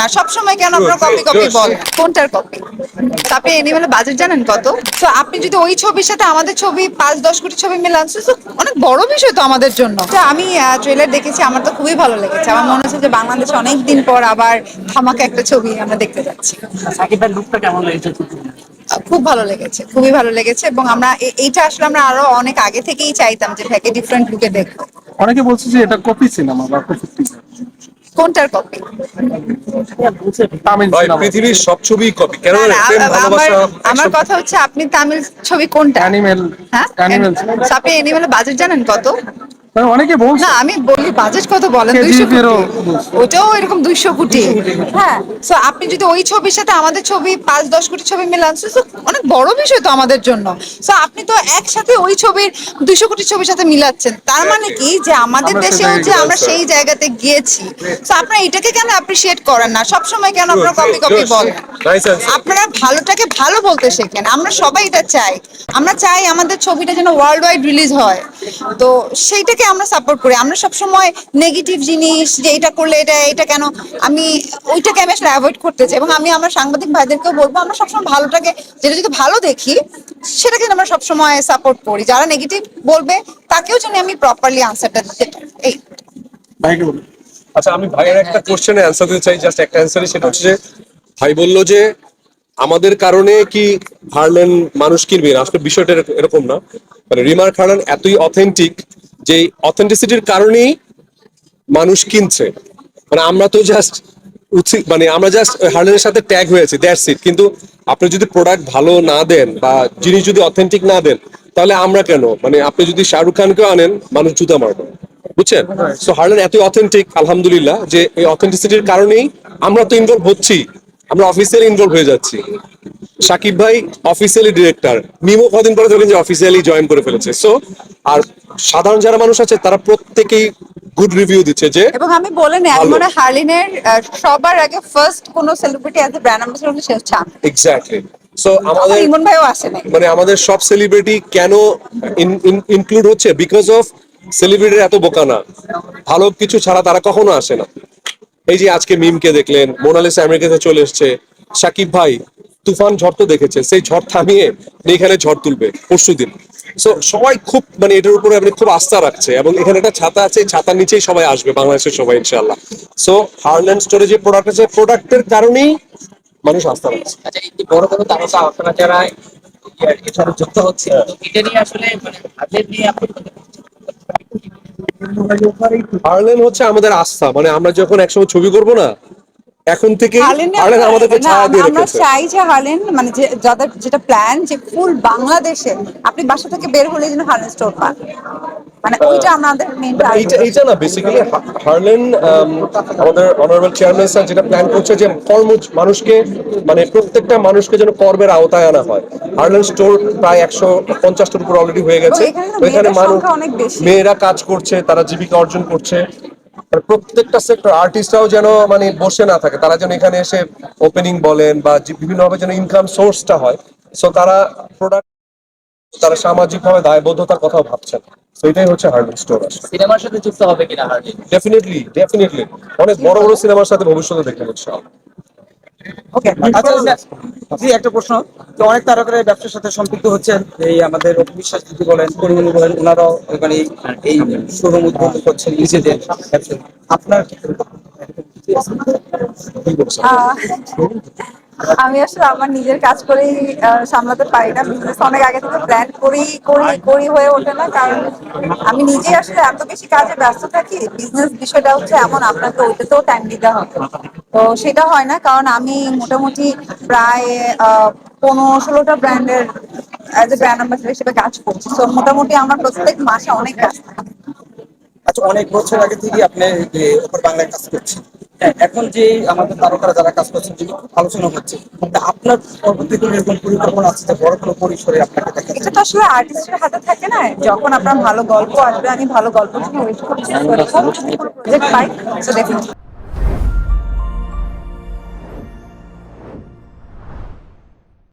না সবসময় কেন আপনারা কপি কপি বলেন কোনটার কপি আপনি এনিমেলের বাজেট জানেন কত? তো আপনি যদি ওই ছবির সাথে আমাদের ছবি পাঁচ দশ কোটি ছবি মিলান তো অনেক বড় বিষয় তো আমাদের জন্য। তো আমি ট্রেলার দেখেছি আমার তো খুবই ভালো লেগেছে। আমার মনে হচ্ছে যে বাংলাদেশে অনেক দিন পর আবার ধামাকা একটা ছবি আমরা দেখতে যাচ্ছি। সাকিব লুকটা কেমন লেগেছে? খুব ভালো লেগেছে খুবই ভালো লেগেছে এবং আমরা এইটা আসলে আমরা আরও অনেক আগে থেকেই চাইতাম যে ভাইকে ডিফারেন্ট লুকে দেখব। অনেকে বলছে যে এটা কপি সিনেমা বা কপি কোনটার কপি পৃথিবীর সব ছবি কপি কেন আমার আমার কথা হচ্ছে আপনি তামিল ছবি কোনটা? অ্যানিমেল হ্যাঁ? অ্যানিমেল So, আপনি অ্যানিমেল বাজেট জানেন কত? অনেকে বলছে না আমি বলি বাজেট কত বলেন দুইশো ওটাও এরকম দুইশো কোটি। হ্যাঁ তো আপনি যদি ওই ছবির সাথে আমাদের ছবি পাঁচ দশ কোটি ছবি মিলান তো অনেক বড় বিষয় তো আমাদের জন্য। তো আপনি তো একসাথে ওই ছবির দুইশো কোটি ছবির সাথে মিলাচ্ছেন। তার মানে কি? যে আমাদের দেশেও যে আমরা সেই জায়গাতে গিয়েছি। তো আপনারা এটাকে কেন অ্যাপ্রিসিয়েট করেন না? সবসময় কেন আপনারা কপি কপি বলেন. আপনারা ভালোটাকে ভালো বলতে শেখেন। আমরা সবাই এটা চাই। আমরা চাই আমাদের ছবিটা যেন ওয়ার্ল্ড ওয়াইড রিলিজ হয়। তো সেইটাকে আমরা সাপোর্ট করি। আমরা সবসময় নেগেটিভ জিনিস যে এটা করলে এটা এটা কেন? আমি ওইটাকে আমি আসলে অ্যাভয়েড করতে চাই। এবং আমি আমার সাংবাদিক ভাইদেরকেও বলব আমরা সবসময় ভালোটাকে যেটা যদি ভালো দেখি সেটাকে আমরা সবসময় সাপোর্ট করি। যারা নেগেটিভ বলবে তাকেও যেন আমি প্রপারলি আনসারটা দিতে পারি। এই। আচ্ছা আমি ভাইয়ের একটা কোশ্চেনের অ্যান্সার দিতে চাই। জাস্ট একটা অ্যান্সারই সেটা হচ্ছে যে ভাই বলল যে আমাদের কারণে কি হারলেন মানুষ কিনবে আসলে বিষয়টা এরকম না। মানে রিমার্ক হারলেন এতই অথেন্টিক যে অথেন্টিসিটির কারণেই মানুষ কিনছে। মানে আমরা তো জাস্ট উচিত মানে আমরা জাস্ট হার্ডেনের সাথে ট্যাগ হয়েছে দ্যাটস ইট কিন্তু আপনি যদি প্রোডাক্ট ভালো না দেন বা জিনিস যদি অথেন্টিক না দেন, তাহলে আমরা কেন? মানে আপনি যদি শাহরুখ খানকেও আনেন, মানুষ জুতা মারবে। বুঝছেন? সো হার্লেন এতই অথেন্টিক আলহামদুলিল্লাহ, যে এই অথেন্টিসিটির কারণেই আমরা তো ইনভলভ হচ্ছি। আমরা অফিসিয়ালি ইনভলভ হয়ে যাচ্ছি। সাকিব ভাই অফিসিয়ালি ডিরেক্টর মিমো কদিন পরে দেখবেন যে অফিসিয়ালি জয়েন করে ফেলেছে। সো আর সাধারণ যারা মানুষ আছে তারা প্রত্যেকেই গুড রিভিউ দিচ্ছে যে এবং আমি বলে নেই আমি। মনে হার্লিনের সবার আগে ফার্স্ট কোন celebrity as a brand ambassador হচ্ছে আমি। এক্স্যাক্টলি সো আমাদের ইমন ভাইও আসে নাই। মানে আমাদের সব সেলিব্রিটি কেন ইনক্লুড হচ্ছে? বিকজ অফ সেলিব্রিটির এত বোকা না ভালো কিছু ছাড়া তারা কখনো আসে না। এই যে আজকে মিমকে দেখলেন, মোনালিসা আমেরিকাতে চলে এসছে। সাকিব ভাই, তুফান ঝড় তো দেখেছে, সেই ঝড় থামিয়ে এখানে ঝড় তুলবে পরশু দিন। সো সবাই খুব মানে এটার উপরে আপনি খুব আস্থা রাখছে এবং এখানে একটা ছাতা আছে, ছাতার নিচেই সবাই আসবে, বাংলাদেশের সবাই ইনশাল্লাহ সো হার্ল্যান্ড স্টোরে যে প্রোডাক্ট আছে প্রোডাক্টের কারণেই মানুষ আস্থা রাখছে। আচ্ছা বড় বড় তারকা, আপনারা যারা সাথে যুক্ত হচ্ছে এটা নিয়ে আসলে মানে আপনি হার্লেন হচ্ছে আমাদের আস্থা মানে আমরা যখন একসময় ছবি করব না এখন থেকে হার্লেনে আমাদেরকে ছায়া দিয়ে আমরা চাই যে হার্লেন মানে যে যাদের যেটা প্ল্যান যে ফুল বাংলাদেশে আপনি বাসা থেকে বের হলে যেন হার্লেন স্টোর পান। মানে ওইটা আমাদের মেইন এইটা এইটা না বেসিক্যালি হার্লেন um, আমাদের অনারেবল চেয়ারম্যান স্যার যেটা প্ল্যান করছে যে কর্ম মানুষকে মানে প্রত্যেকটা মানুষকে যেন কর্মের আওতায় আনা হয়। হার্লেন স্টোর প্রায় একশো পঞ্চাশটার উপর অলরেডি হয়ে গেছে। এখানে মানুষ। মেয়েরা কাজ করছে তারা জীবিকা অর্জন করছে। আর প্রত্যেকটা সেক্টর আর্টিস্টরাও যেন মানে বসে না থাকে তারা যেন এখানে এসে ওপেনিং বলেন বা বিভিন্নভাবে যেন ইনকাম সোর্সটা হয়। সো তারা প্রোডাক্ট তারা সামাজিকভাবে দায়বদ্ধতার কথা ভাবছেন। তো এটাই হচ্ছে হার্ডেন স্টোর সিনেমার সাথে যুক্ত হবে কিনা হার্ডি ডেফিনেটলি ডেফিনেটলি অনেক বড় বড় সিনেমার সাথে ভবিষ্যতে দেখতে ওকে আচ্ছা জি একটা প্রশ্ন। তো অনেক তারকারা ব্যবসার সাথে সম্পৃক্ত হচ্ছেন। এই আমাদের বিশ্বাস দিদি বলেন পরিমণি বলেন ওনারাও মানে এই- শোরুম উদ্বোধন করছেন নিজেদের ব্যবসা। আপনার আমি আসলে আমার নিজের কাজ করেই সামলাতে পারি না। বিজনেস অনেক আগে থেকে প্ল্যান করি করি করি হয়ে ওঠে না। কারণ আমি নিজেই আসলে এত বেশি কাজে ব্যস্ত থাকি বিজনেস বিষয়টা হচ্ছে এমন, আপনাকে ওইটাতেও টাইম দিতে হবে। তো সেটা হয় না, কারণ আমি মোটামুটি প্রায় পনেরো ষোলোটা ব্র্যান্ডের অ্যাজ এ ব্র্যান্ড অ্যাম্বাসেডার হিসেবে কাজ করছি। তো মোটামুটি আমার প্রত্যেক মাসে অনেক কাজ আচ্ছা অনেক বছর আগে থেকে আপনি বাংলায় কাজ করছেন। এখন যে আমাদের তারকারা যারা কাজ করছেন যেগুলো খুব আলোচনা হচ্ছে তা আপনার পরবর্তী কোনো এরকম পরিকল্পনা আছে যে বড় কোনো পরিসরে আপনাকে দেখা এটা তো আসলে আর্টিস্টের হাতে থাকে না যখন আপনার ভালো গল্প আসবে আমি ভালো গল্প জন্য ওয়েট করছি প্রজেক্ট পাই তো দেখুন